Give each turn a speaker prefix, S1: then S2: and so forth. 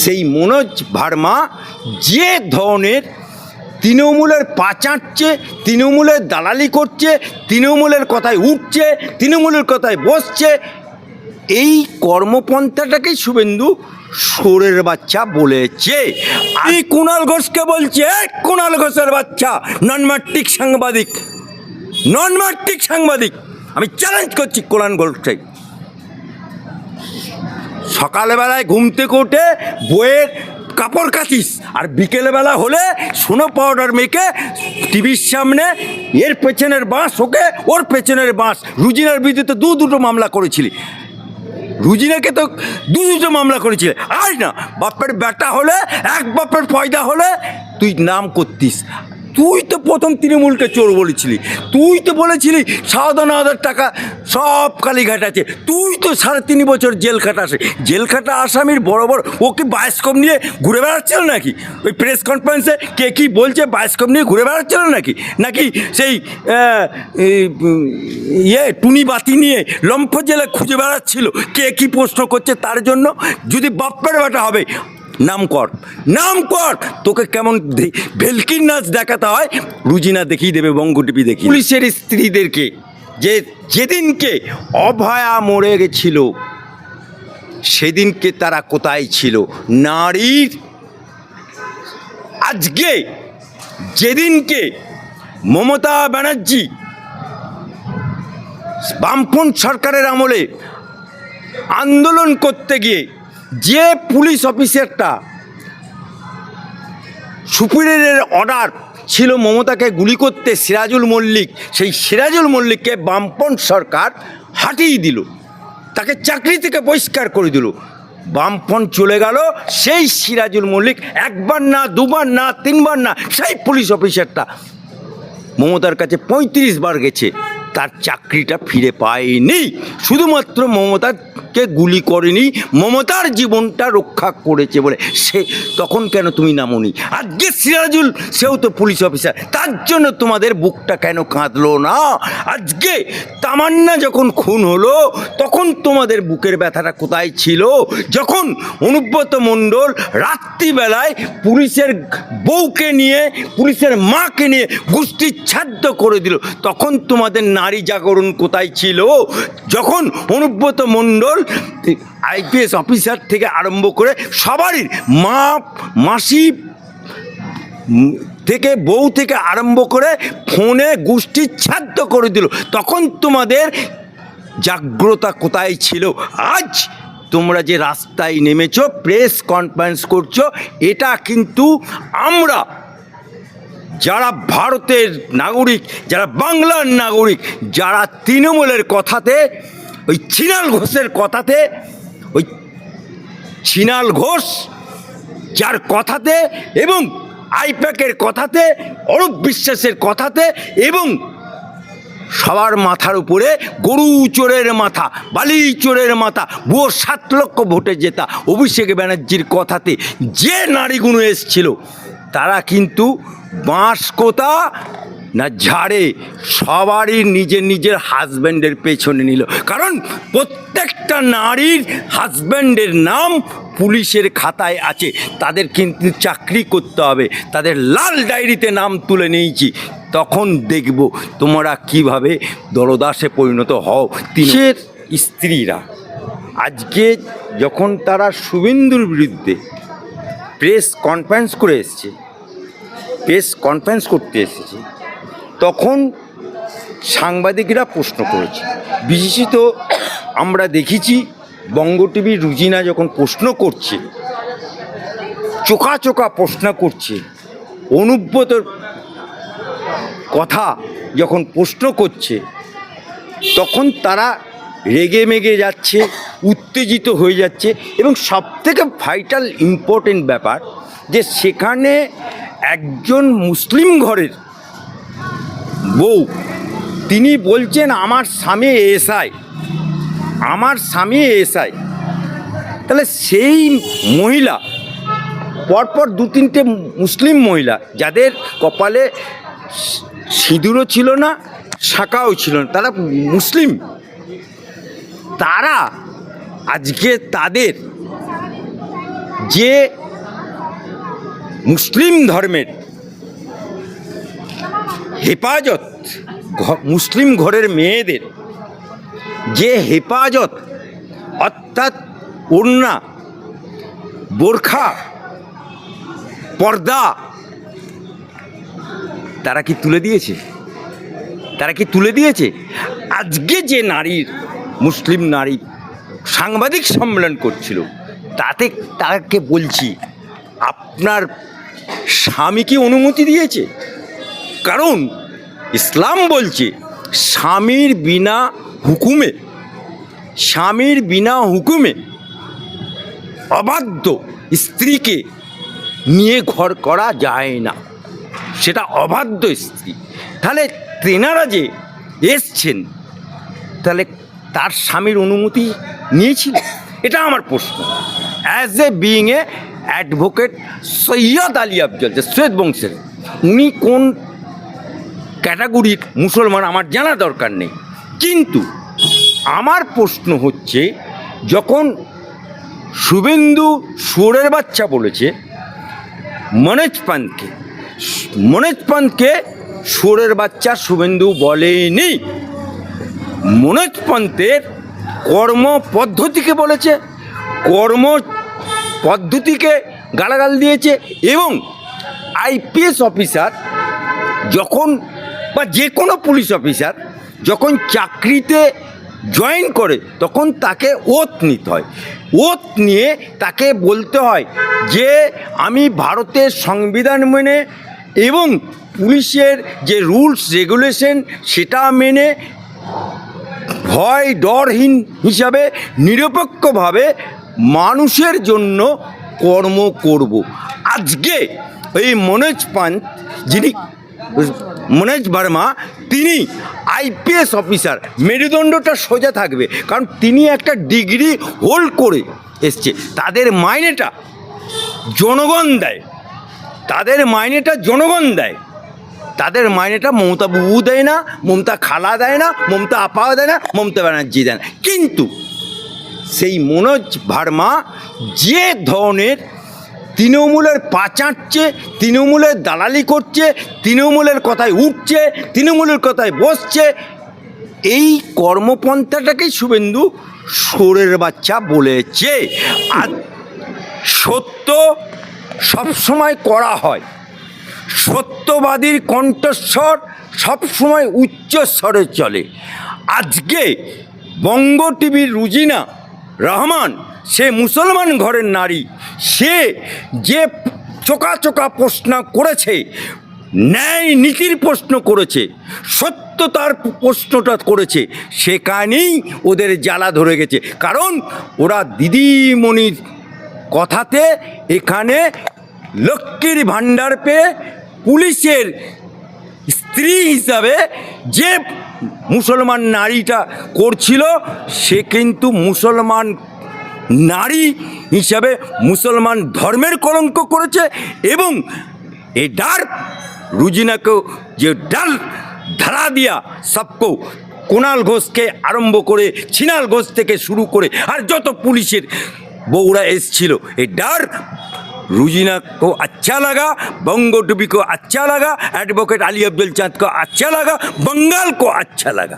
S1: সেই মনোজ ভার্মা যে ধরনের তৃণমূলের পা চাটছে তৃণমূলের দালালি করছে, তৃণমূলের কথায় উঠছে, তৃণমূলের কথায় বসছে, এই কর্মপন্থাটাকেই শুভেন্দু সোরের বাচ্চা বলেছে। আমি কুণাল ঘোষকে বলছে, "এই কুণাল ঘোষের বাচ্চা নন মাট্রিক সাংবাদিক ননমাট্টিক সাংবাদিক। আমি চ্যালেঞ্জ করছি কুণাল ঘোষকে সকালবেলায় ঘুম থেকে উঠে বইয়ের কাপড় কাচিস। আর বিকেলবেলা হলে সোনো পাউডার মেখে টিভির সামনে এর পেছনের বাঁশ ওকে ওর পেছনের বাঁশ। রুজিনার বিরুদ্ধে দু দুটো মামলা করেছিলি। রুজিনাকে তো দু দুটো মামলা করেছিলে। আয় না, বাপের ব্যাটা হলে, এক বাপের পয়দা হলে তুই নাম করতিস। তুই তো প্রথম তৃণমূলকে চোর বলেছিলি। তুই তো বলেছিলি সাধারণ হাজার টাকা সব কালীঘাট আছে। তুই তো সাড়ে তিন বছর জেল খাটা আসে। জেল খাটা আসামির বড় বড়, ও কি বায়োস্কোপ নিয়ে ঘুরে বেড়াচ্ছিল নাকি? ওই প্রেস কনফারেন্সে কে কি বলছে বায়োস্কোপ নিয়ে ঘুরে বেড়াচ্ছিল নাকি? নাকি সেই ইয়ে টুনি বাতি নিয়ে লম্ফ জেলে খুঁজে বেড়াচ্ছিল? কে কি প্রশ্ন করছে তার জন্য? যদি বাপ্পের বেটা হবে নাম কর নাম কর তোকে কেমন ভেলকির নাচ দেখাতে হয় রুজিনা দেখিয়ে দেবে, বঙ্গ টিভি দেখি পুলিশের স্ত্রীদেরকে, যে, যেদিনকে অভয়া মরে গেছিল, সেদিনকে তারা কোথায় ছিল? নারীর আজকে, যেদিনকে মমতা ব্যানার্জি বামপন্থ সরকারের আমলে আন্দোলন করতে গিয়ে যে পুলিশ অফিসারটা সুপিরিয়রের অর্ডার ছিল মমতাকে গুলি করতে সিরাজুল মল্লিক, সেই সিরাজুল মল্লিককে বামপন্থ সরকার হাটিয়ে দিল। তাকে চাকরি থেকে বহিষ্কার করে দিল। বামপন্থ চলে গেল, সেই সিরাজুল মল্লিক একবার না, দুবার না, তিনবার না, সেই পুলিশ অফিসারটা। মমতার কাছে পঁয়ত্রিশ বার গেছে, তার চাকরিটা ফিরে পায়নি। শুধুমাত্র মমতাকে গুলি করেনি, মমতার জীবনটা রক্ষা করেছে বলে। সে তখন কেন তুমি নামনি? আজকে সিরাজুল, সেও তো পুলিশ অফিসার তার জন্য তোমাদের বুকটা কেন কাঁদলো না? আজকে তামান্না যখন খুন হলো, তখন তোমাদের বুকের ব্যথাটা কোথায় ছিল? যখন অনুব্রত মণ্ডল রাত্রিবেলায় পুলিশের বউকে নিয়ে, পুলিশের মাকে নিয়ে গোষ্ঠীচ্ছাদ্য করে দিল, তখন তোমাদের নারী জাগরণ কোথায় ছিল? যখন অনুব্রত মণ্ডল আইপিএস অফিসার থেকে আরম্ভ করে সবারই মা, মাসি থেকে বউ থেকে আরম্ভ করে ফোনে গোষ্ঠীচ্ছাদ্য করে দিল। তখন তোমাদের জাগ্রতা কোথায় ছিল? আজ তোমরা যে রাস্তায় নেমেছো, প্রেস কনফারেন্স করছ, এটা কিন্তু আমরা যারা ভারতের নাগরিক, যারা বাংলার নাগরিক, যারা তৃণমূলের কথাতে ওই ছিনাল ঘোষের কথাতে, ওই ছিনাল ঘোষ যার কথাতে এবং আইপ্যাকের কথাতে, অরূপ বিশ্বাসের কথাতে এবং সবার মাথার উপরে গরু চোরের মাথা, বালি চোরের মাথা ভুয়ো সাত লক্ষ ভোটে জেতা অভিষেক ব্যানার্জির কথাতে যে নারীগুলো এসছিল, তারা কিন্তু বাঁশ কোথা না ঝাড়ে সবারই নিজের নিজের হাজব্যান্ডের পেছনে নিল। কারণ প্রত্যেকটা নারীর হাজব্যান্ডের নাম পুলিশের খাতায় আছে। তাদের কিন্তু চাকরি করতে হবে। তাদের লাল ডায়েরিতে নাম তুলে নিয়েছি। তখন দেখব তোমরা কীভাবে দলদাসে পরিণত হও তিনের স্ত্রীরা। আজকে যখন তারা শুভেন্দুর বিরুদ্ধে প্রেস কনফারেন্স করে এসছে প্রেস কনফারেন্স করতে এসেছে তখন সাংবাদিকরা প্রশ্ন করেছে। বিশেষত আমরা দেখেছি বঙ্গ টিভি রুজিনা যখন প্রশ্ন করছে চোখা চোখা প্রশ্ন করছে অনুব্রতর কথা যখন প্রশ্ন করছে, তখন তারা রেগে মেগে যাচ্ছে, উত্তেজিত হয়ে যাচ্ছে এবং সবথেকে ভাইটাল ইম্পর্টেন্ট ব্যাপার যে সেখানে একজন মুসলিম ঘরের বউ, তিনি বলছেন, আমার স্বামী এসআই আমার স্বামী এসআই তাহলে সেই মহিলা, পরপর দু তিনটে মুসলিম মহিলা, যাদের কপালে সিঁদুরও ছিল না শাঁকাও ছিল না, তারা মুসলিম। তারা আজকে তাদের যে মুসলিম ধর্মের হেফাজত মুসলিম ঘরের মেয়েদের যে হেফাজত, অর্থাৎ ওড়না, বোরখা, পর্দা, তারা কি তুলে দিয়েছে? তারা কি তুলে দিয়েছে? আজকে যে নারীর মুসলিম নারী সাংবাদিক সম্মেলন করছিল, তাতে তাকে বলছি, আপনার স্বামী কি অনুমতি দিয়েছে? কারণ ইসলাম বলছে, স্বামীর বিনা হুকুমে, স্বামীর বিনা হুকুমে অবাধ্য স্ত্রীকে নিয়ে ঘর করা যায় না। সেটা অবাধ্য স্ত্রী। তাহলে তেনারা যে এসছেন, তাহলে তার স্বামীর অনুমতি নিয়েছিল? এটা আমার প্রশ্ন। As a being a advocate Syed Ali Afzal, যে সৈয়দ বংশের, উনি কোন ক্যাটাগরির মুসলমান আমার জানা দরকার নেই। কিন্তু আমার প্রশ্ন হচ্ছে, যখন শুভেন্দু সুরের বাচ্চা বলেছে, মনোজ পান্তকে মনোজ পান্তকে সুরের বাচ্চা শুভেন্দু বলেনি মনোজ পন্থের কর্ম পদ্ধতিকে বলেছে, কর্ম পদ্ধতিকে গালাগাল দিয়েছে এবং আইপিএস অফিসার যখন বা যে কোনো পুলিশ অফিসার যখন চাকরিতে জয়েন করে, তখন তাকে ওত নিতে হয়। ওত নিয়ে তাকে বলতে হয় যে, আমি ভারতের সংবিধান মেনে এবং পুলিশের যে রুলস রেগুলেশন সেটা মেনে ভয়, ডরহীন হিসাবে নিরপেক্ষভাবে মানুষের জন্য কর্ম করব। আজকে এই মনোজ পান যিনি মনোজ বর্মা, তিনি আইপিএস অফিসার মেরুদণ্ডটা সোজা থাকবে, কারণ তিনি একটা ডিগ্রি হোল্ড করে এসছে। তাদের মাইনেটা জনগণ দেয়। তাদের মাইনেটা জনগণ দেয়। তাদের মাইনেটা মমতা বুবু দেয় না, মমতা খালা দেয় না, মমতা আপা দেয় না, মমতা ব্যানার্জি দেয় না। কিন্তু সেই মনোজ ভার্মা যে ধরনের তৃণমূলের পা চাটছে তৃণমূলের দালালি করছে, তৃণমূলের কথায় উঠছে, তৃণমূলের কথায় বসছে। এই কর্মপন্থাটাকেই শুভেন্দু সোরের বাচ্চা বলেছে। আর সত্য সবসময় করা হয়। সত্যবাদীর কণ্ঠস্বর সবসময় উচ্চ স্বরে চলে। আজকে বঙ্গ টিভির রুজিনা রহমান সে মুসলমান ঘরের নারী। সে যে চোকা চোকা প্রশ্ন করেছে, ন্যায় নীতির প্রশ্ন করেছে, সত্যতার প্রশ্নটা করেছে, সেখানেই ওদের জ্বালা ধরে গেছে। কারণ ওরা দিদিমণির কথাতে এখানে লক্ষ্মীর ভাণ্ডার পেয়ে পুলিশের স্ত্রী হিসাবে যে মুসলমান নারীটা করছিল, সে কিন্তু মুসলমান নারী হিসাবে মুসলমান ধর্মের কলঙ্ক করেছে এবং এ ডার রুজিনাকেও যে ডাল ধারা দিয়া সবকো কোনাল ঘোষকে আরম্ভ করে ছিনাল ঘোষ থেকে শুরু করে আর যত পুলিশের বউরা এসছিল এই ডার रुजीना को अच्छा लगा बंगो टुबी को अच्छा लगा एडवोकेट अली अब्दुल चांद को अच्छा लगा बंगाल को अच्छा लगा